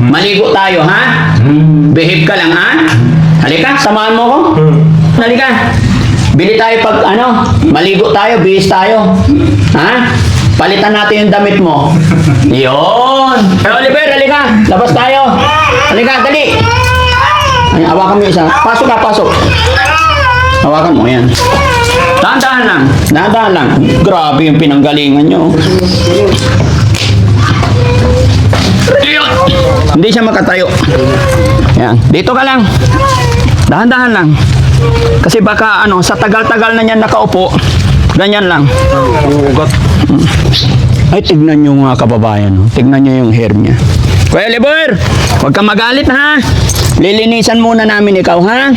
Maligo tayo, ha? Behave ka lang, ha? Halika, samahan mo ko. Halika. Bili tayo pag ano, maligo tayo, bihis tayo. Ha? Palitan natin yung damit mo. Yun. Eh, Oliver, halika. Labas tayo. Halika, dali. Ay, hawakan mo isa. Pasok ka, pasok. Hawakan mo, yan. Dahan-dahan lang. Dahan-dahan lang. Grabe yung pinanggalingan nyo. Hindi siya makatayo. Yan. Dito ka lang. Dahan-dahan lang. Kasi baka ano, sa tagal-tagal na niyan nakaupo, ganyan lang. Ay, tignan nyo mga kababayan. Tignan nyo yung hair niya. Kuya Liber, huwag ka magalit ha. Lilinisan muna namin ikaw ha.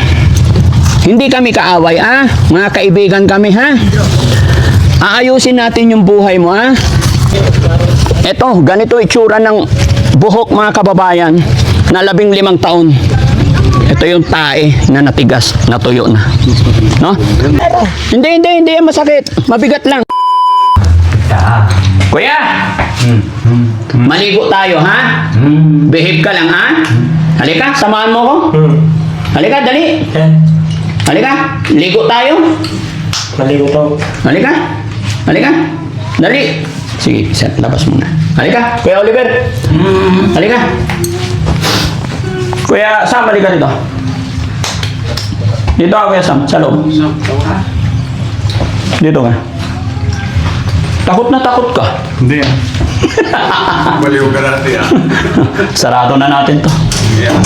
Hindi kami kaaway ha. Mga kaibigan kami ha. Aayusin natin yung buhay mo ha. Eto, ganito itsura ng buhok mga kababayan na labing limang taon. Ito yung tae na natigas, natuyo na. No? Hindi, hindi, hindi yan masakit. Mabigat lang. Kuya! Maligo tayo, ha? Behave ka lang, ha? Halika, samahan mo ko. Halika, dali. Halika, ligo tayo. Maligo to. Halika. Halika. Dali. Sige, isa, labas muna. Halika, Kuya Oliver. Halika. Kuya Sam, halika dito. Dito ka, Kuya Sam, sa loob. Dito ka. Takot na takot ka. Hindi ah. Baliw ka natin ah. Sarado na natin to. Yeah,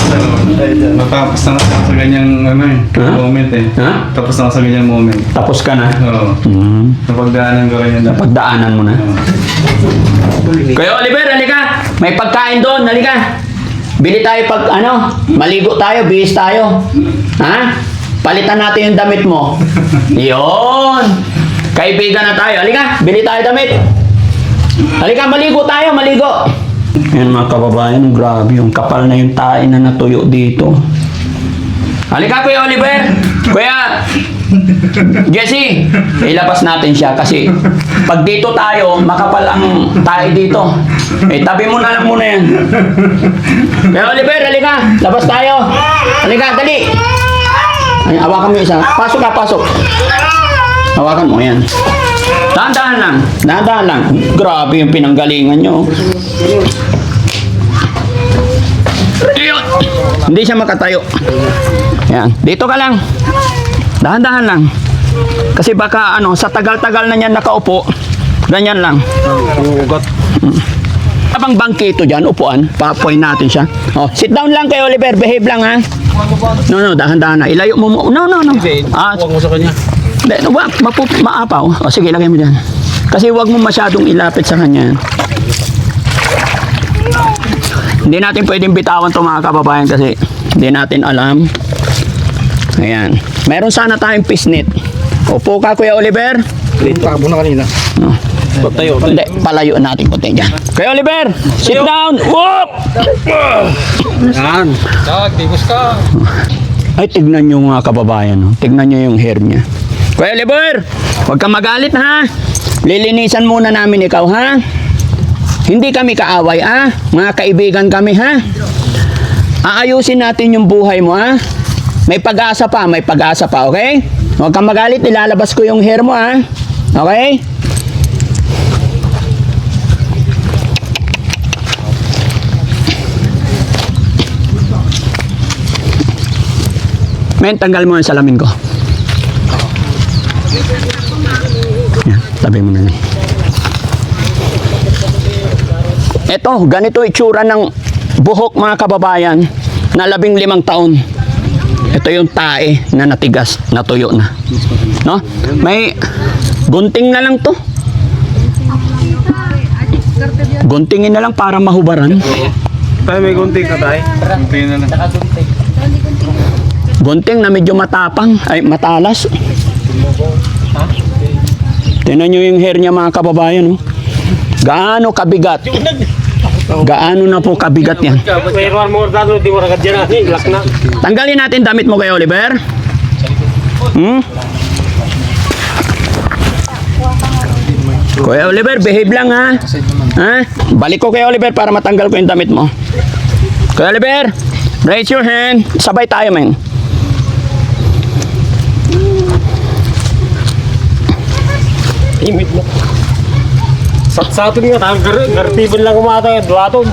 Natapos na ako sa ganyang ano eh, Ha? moment eh. Ha? Tapos na ako sa ganyang moment. Tapos ka na. Oo. Hmm. Napagdaanan ko rin yun dapat. Pagdaanan mo na. Kuya Oliver, halika. May pagkain doon, halika. Bili tayo pag ano, maligo tayo, bihis tayo. Ha? Palitan natin yung damit mo. Yun. Kaibigan na tayo. Halika, bili tayo damit. Halika, maligo tayo, maligo. Yan mga kababayan, grabe yung kapal na yung tae na natuyo dito. Halika, Kuya Oliver. Kuya, Jesse, ilabas natin siya kasi pag dito tayo, makapal ang tayo dito. Eh, tabi mo na lang muna yan. Kuya Oliver, halika. Labas tayo. Halika, dali. Ay, hawakan mo isa. Pasok ka, pasok. Hawakan mo yan. Dahan-dahan lang. Dahan-dahan lang. Grabe yung pinanggalingan nyo. Hindi siya makatayo. Yan. Dito ka lang. Dahan-dahan lang. Kasi baka ano, sa tagal-tagal na niyan nakaupo, ganyan lang. Ugat. Abang bangkito dyan, upuan, papoy natin siya. Oh, sit down lang kay Oliver, behave lang ha. No, no, dahan-dahan na. Ilayo mo mo. No, no, no. Ah, mo sa kanya. Hindi, wag, mapu, maapaw. O sige, lagay mo dyan. Kasi wag mo masyadong ilapit sa kanya. Hindi natin pwedeng bitawan to mga kababayan kasi hindi natin alam. Ayan. Meron sana tayong pisnit. Upo ka, Kuya Oliver. Late pa na kanina. No. Ba't tayo? Hindi, palayo natin konti dyan. Kuya Oliver, sit down. Whoop! Yan. Dag, tigos ka. Ay, tignan nyo mga kababayan. Tignan nyo yung hair niya. Kuya Oliver, huwag ka magalit ha. Lilinisan muna namin ikaw ha. Hindi kami kaaway ha. Mga kaibigan kami ha. Aayusin natin yung buhay mo ha. May pag-asa pa, may pag-asa pa, okay? Huwag kang magalit, ilalabas ko yung hair mo ha. Okay? Men, tanggal mo yung salamin ko. Yan, tabi mo na yan. Ito, ganito itsura ng buhok mga kababayan na labing limang taon. Ito yung tae na natigas, natuyo na. No? May gunting na lang to. Guntingin na lang para mahubaran. Tayo may gunting ka tayo. Kunti na lang. Gunting na medyo matapang, ay matalas. Tingnan nyo yung hair niya mga kababayan. Oh. Gaano kabigat? Gaano na po kabigat yan? Tanggalin natin damit mo kay Oliver. Hmm? Kuya Oliver, behave lang ha. Ha? Balik ko kay Oliver para matanggal ko yung damit mo. Kuya Oliver, raise your hand. Sabay tayo, men. Imit mo. Sa sa atin nga, tayo gar gartibon lang umata, duwaton.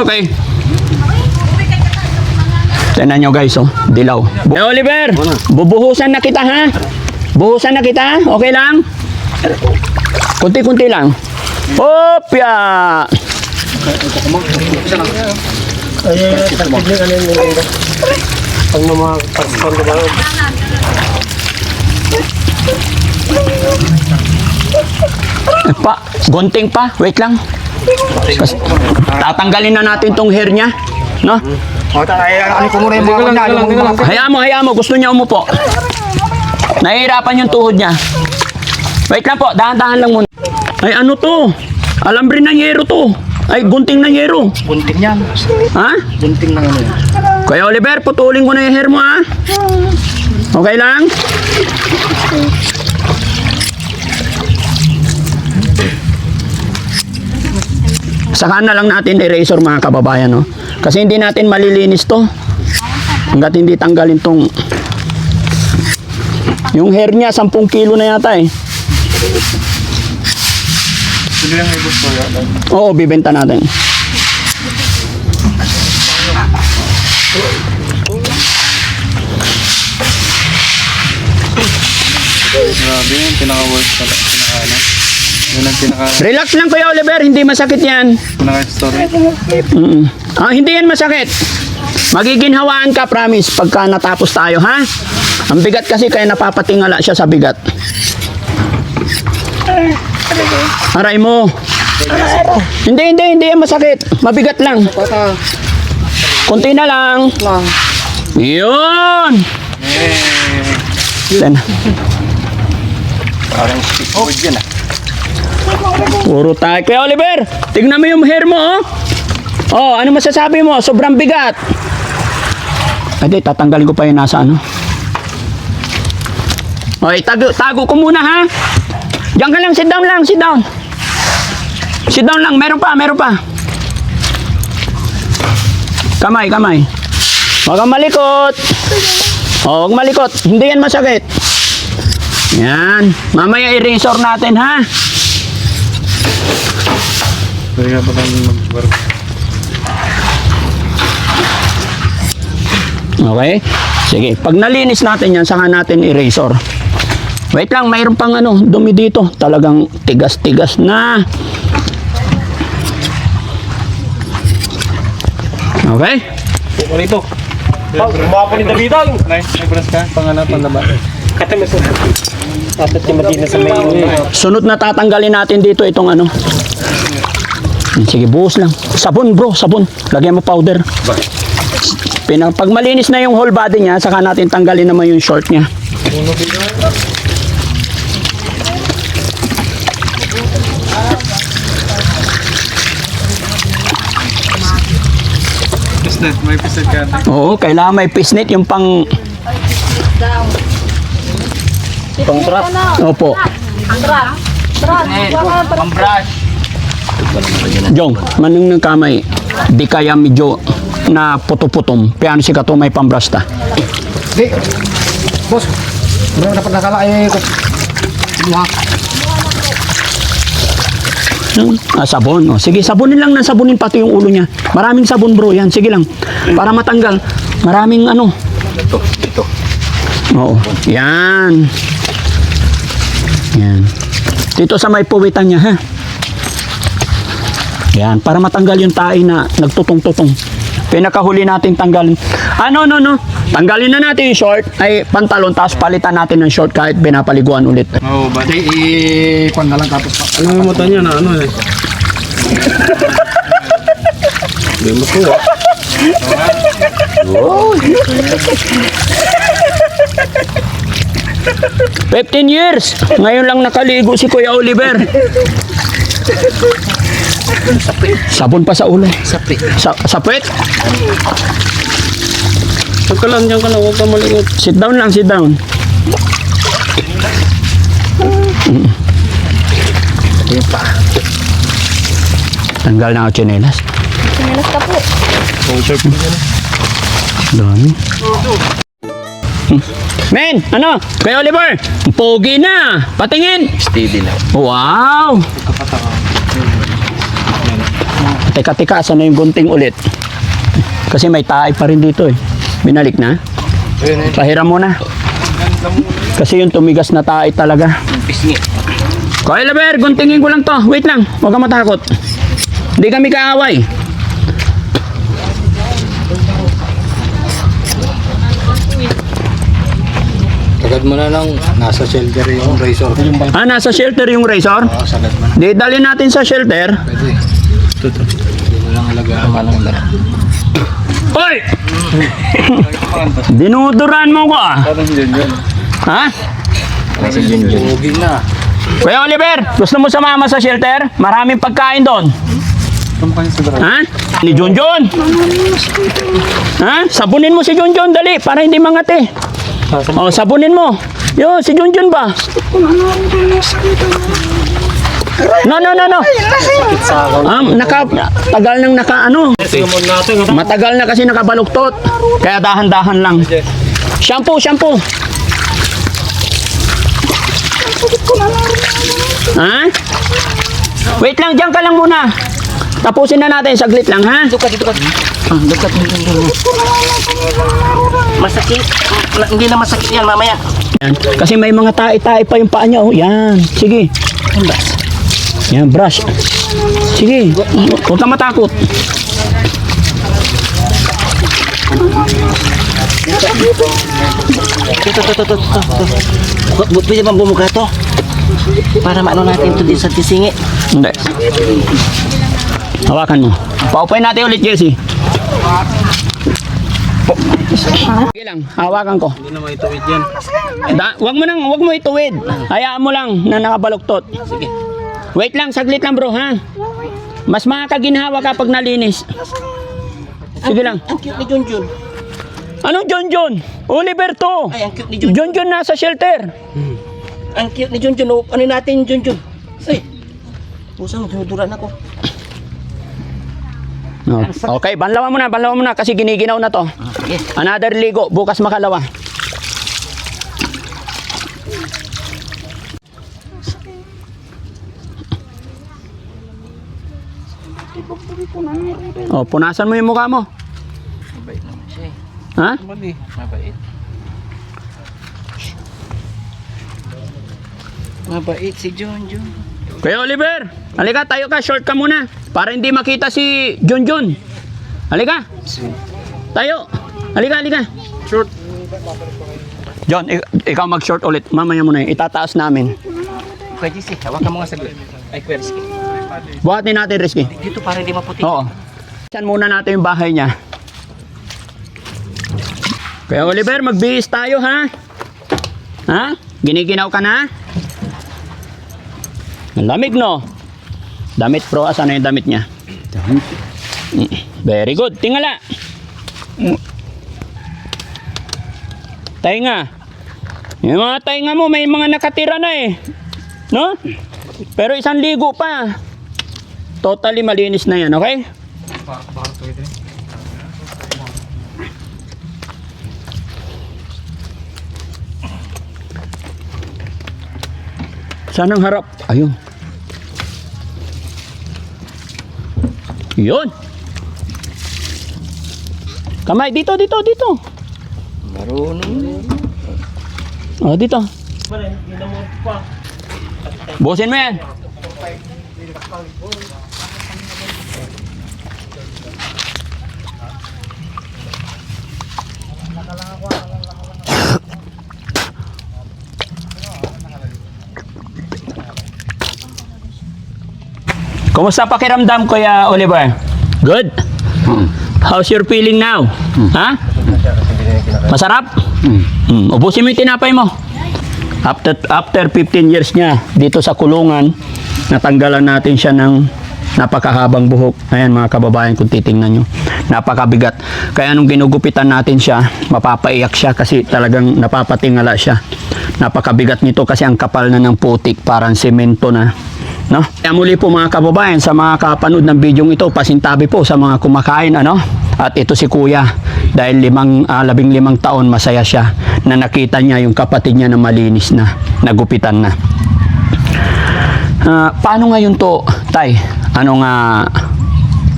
Okay. Tignan nyo guys, oh. Dilaw. Bu- Eh, Oliver, bubuhusan na kita, ha? Buhusan na kita, okay lang? Kunti-kunti lang. Opya! Ano pag na mga na? Eh, Pa, gunting pa. Wait lang. Kas- tatanggalin na natin tong hair niya. No? O, ano ko muna yung yung mga Hayaan mo, hayaan mo. Gusto niya umupo. Nahihirapan yung tuhod niya. Wait lang po, dahan-dahan lang muna. Ay, ano to? Alambre ng yero to. Ay, gunting ng yero. bunting yan. Ha? Bunting ng ano yan. Kuya Oliver, putulin ko na yung hair mo, ha? Okay lang? Saka na lang natin eraser mga kababayan, no? Kasi hindi natin malilinis to. Hanggat hindi tanggalin tong... Yung hair niya, 10 kilo na yata eh. Sino yung ibos ko? Oo, bibenta natin. Grabe pinaka-worst na pinaka ano. Yun ang pinaka Relax lang Kuya Oliver, hindi masakit yan. pinaka story. Mm. Ah, hindi yan masakit. Magiginhawaan ka, promise, pagka natapos tayo, ha? Ang bigat kasi kaya napapatingala siya sa bigat. Aray mo. Hindi, hindi, hindi yan masakit. Mabigat lang. Kunti na lang. Yun! Yan. Parang stickwood yan ah. Puro tayo. Kuya Oliver, tignan mo yung hair mo, oh. Oh, ano masasabi mo? Sobrang bigat. Ay, di, tatanggalin ko pa yung nasa ano. Okay, tago, tago ko muna, ha? Diyan ka lang, sit down lang, sit down. Sit down lang, meron pa, meron pa. Kamay, kamay. Huwag kang malikot. Oh, huwag malikot. Hindi yan masakit. Yan. Mamaya i-razor natin, ha? Pwede ka pa lang mag-work. Okay? Sige, pag nalinis natin yan, saka natin erasor. Wait lang, mayroon pang ano, dumi dito. Talagang tigas-tigas na. Okay? Ito? Pag gumawa po ni Davidang. Nice, may brush ka? Pang ano, pang laba. Kata mo sa Tatat yung madina sa may Sunod na tatanggalin natin dito itong ano. Sige, buhos lang. Sabon bro, sabon. Lagyan mo powder. Pina, pag malinis na yung whole body niya, saka natin tanggalin naman yung short niya. Pisnet, may pisnet ka. Oo, kailangan may pisnit yung pang... pangtrap. Opo. Jong, manung ng kamay. Di kaya medyo na puto-putom. Piano si kato may pambrasta. Di, boss, meron dapat nakala eh, ko. Kumuha. Ah, sabon. O, sige, sabunin lang na sabunin pati yung ulo niya. Maraming sabon bro, yan. Sige lang. Para matanggal. Maraming ano. Ito, ito. Oo. Yan. Yan. Dito sa may puwitan niya, ha? Yan. Para matanggal yung tae na nagtutong-tutong. Pinakahuli natin tanggalin. Ano, no, no. Tanggalin na natin yung short, ay pantalon, tapos palitan natin ng short kahit pinapaliguan ulit. Oo, ba? Di, i-kwan na lang tapos pa. Ano yung mata niya na ano eh? Hindi mo to ah. Fifteen years! Ngayon lang nakaligo si Kuya Oliver. Sabon pa sa ulo. Sapi. Sa, sa puwet? Huwag ka lang, dyan ka lang, huwag ka malikot. Sit down lang, sit down. Ito yung pa. Tanggal na ako tsinelas. Sinilas ka po. Dami. Hmm. Men, ano? Kay Oliver, pogi na. Patingin. Steady lang. Wow! Teka, teka, saan na yung gunting ulit? Kasi may tae pa rin dito eh. Binalik na? Pahiram mo na. Kasi yung tumigas na tae talaga. Kaya Laber, guntingin ko lang to. Wait lang, huwag kang matakot. Hindi kami kaaway. Sagad mo na lang, nasa shelter yung razor. Ah, nasa shelter yung razor? Oo, sagad mo na. Di, dali natin sa shelter. Pwede. Hindi mo lang alagaan. Manong na. Hoy! Dinuduran mo ko ah. Parang yun yun. Ha? Parang yun yun. Pogi na. Kuya Oliver, gusto mo sumama sa shelter? Maraming pagkain doon. Ha? Ni Junjun. Ha? Sabunin mo si Junjun, dali, para hindi mangati. Oh, sabunin mo. Yo, si Junjun ba? No, no, no, no. Um, naka, tagal nang naka, ano, matagal na kasi nakabaluktot. Kaya dahan-dahan lang. Shampoo, shampoo. Ha? Wait lang, diyan ka lang muna. Tapusin na natin, saglit lang, ha? Dito ka. Ah, dito, dito. Masakit. Wala, hindi na masakit yan mamaya. Yan. Kasi may mga tae-tae pa yung paa niya. Oh, yan. Sige. Yan, brush. Sige. Huwag ka matakot. Dito, dito, dito. Bu- bu- Pwede bang bumuka to? Para maano natin to din sa tisingi. Hindi. Hawakan mo. Paupay natin ulit, Jesse. Sige lang, hawakan ko. Hindi na maituwid yan. Da, wag mo nang, wag mo ituwid. Hayaan mo lang na nakabaluktot. Sige. Wait lang, saglit lang bro, ha? Mas makakaginhawa kapag nalinis. Sige lang. Ang cute ni Junjun. Anong John? Oliver to. Ay, ang cute ni Junjun. John nasa shelter. Ang cute ni Junjun. Ano natin Junjun? Ay. Pusang, dinuduran ako. No. Okay, banlawan mo na, banlawan mo na kasi giniginaw na to. Sige. Another ligo, bukas makalawa. Oh, punasan mo yung mukha mo. Mabait naman siya eh. Ha? Mabait. Mabait si Junjun. Kuya Oliver, halika tayo ka, short ka muna. Para hindi makita si John John. Halika. Tayo. Halika, halika. Short. John, ik- ikaw mag-short ulit. Mamaya mo na yun. Itataas namin. Pwede si, hawakan mo nga saglit. Ay, sige. Buhatin natin, Risky. Dito para hindi maputi. Oo. Saan muna natin yung bahay niya. Kaya Oliver, magbihis tayo ha? Ha? Giniginaw ka na? Ang lamig no? Damit pro, asan na yung damit niya? Mm, Very good. Tingala. Tainga. Yung mga tainga mo, may mga nakatira na eh. No? Pero isang ligo pa. Totally malinis na yan, okay? Saan ang harap? Ayun. Yun. Kamay, dito, dito, dito. Marunong. Oh, dito. Busin mo yan. Kumusta pakiramdam, Kuya Oliver? Good? How's your feeling now? Ha? Masarap? Mm. Ubusin mo yung tinapay mo. After, after 15 years niya dito sa kulungan, natanggalan natin siya ng napakahabang buhok. Ayan mga kababayan kung titingnan nyo. Napakabigat. Kaya nung ginugupitan natin siya, mapapaiyak siya kasi talagang napapatingala siya. Napakabigat nito kasi ang kapal na ng putik, parang semento na No? Kaya muli po mga kababayan, sa mga kapanood ng video ito, pasintabi po sa mga kumakain, ano? At ito si Kuya, dahil limang, ah, labing limang taon, masaya siya na nakita niya yung kapatid niya na malinis na, nagupitan na. Ah, paano ngayon to, Tay? Ano nga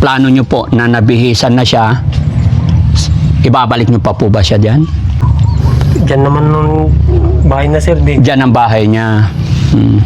plano nyo po na nabihisan na siya? Ibabalik nyo pa po ba siya dyan? Diyan naman nung bahay na sir, di. Dyan ang bahay niya. Hmm.